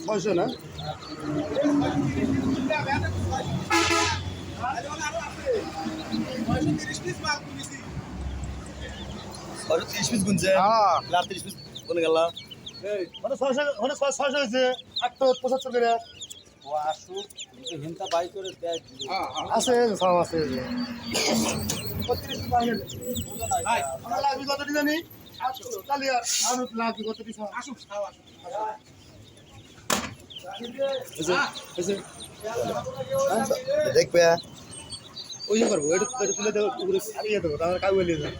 ছয়শো না ছয়শো তিরিশ গুনছে আর তিরিশ পিস কোনে গেল মানে ছয়শো মানে ছয়- ছয়শো হয়েছে আটশো পঁচাত্তর করে ও আসুক কিন্তু হিনতা বাই করে দেয় আছে সব আছে। লাগবে কতটি জানি আটশো তাহলে আর আরও লাগবে কতটি সব আসুক দেখবে। ওই করব এটা তুলে দেবো উপরে সারিয়ে দেবো তাহলে কাউ বলিয়ে দেবো।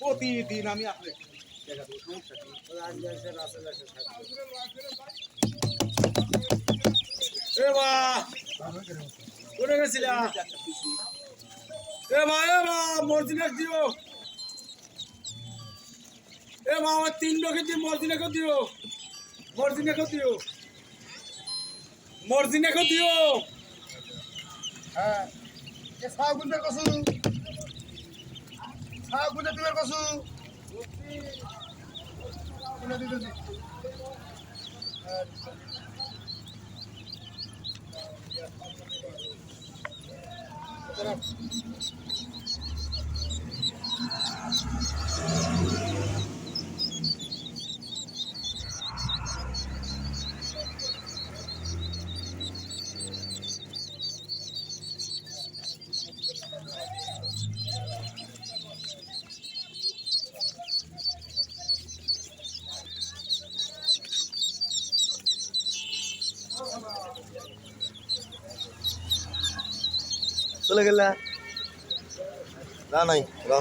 প্রতিদিন আমি আপনার দেখা দেবো সমস্যা কি এ বা কোনে গেছিলা এ মা এ মা মর্জিনা দিও এ মা তিন লোকে দিয়ে মর্জিনা দিও মর্জিনা কো দিও মর্জিনা কো দিও হ্যাঁ। এ সাউ গুনতে কসু সাউ গুনতে কসু গুনে দিতে চলে গেলে? না, নাই র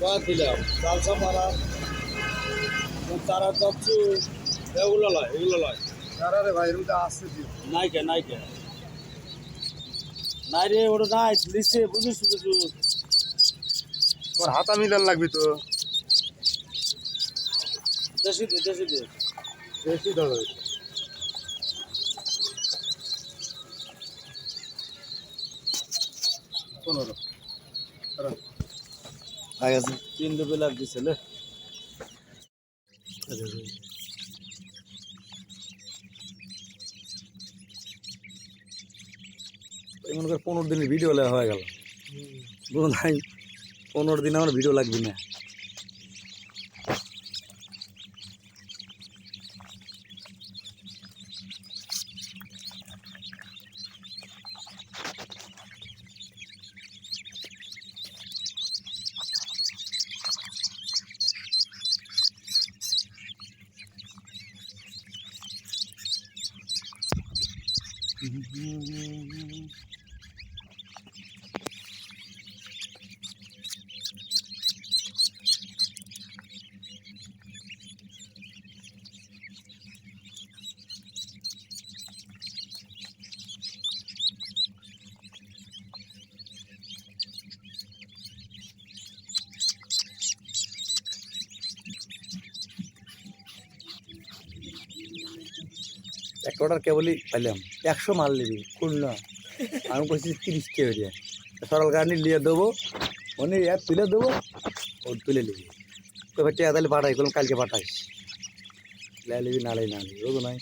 বাদ দিলাম। চালসা মারা তারা যাচ্ছু, এগুলো লয় এগুলো লয়। আরে ভাই এরকম আসছে দিও নাই কে নাই কে নাই রে ওটা নাই বুঝিস। কিছু হাতা মিলান লাগবে তো। দেশি দে দেশি দে। বেশি ধরো পনেরো। আগে আছে তিন দুবে লাগ দিছে মনে কর পনেরো দিনের ভিডিও হয়ে গেল। বুঝো নাই পনেরো দিন আমার ভিডিও লাগবে না। একটা অর্ডার কেবলই পাইলাম। একশো মাল নিবি খুলনা আমি বলছি তিরিশ হয়ে সরল গাড়ি নিয়ে দেবো উনি এক তুলে দেবো ও তুলে নিবি। তো ভাই তাহলে পাঠাই করলাম কালকে পাঠাইস লাই নিবি নালাই না নিবি বুঝো নাই।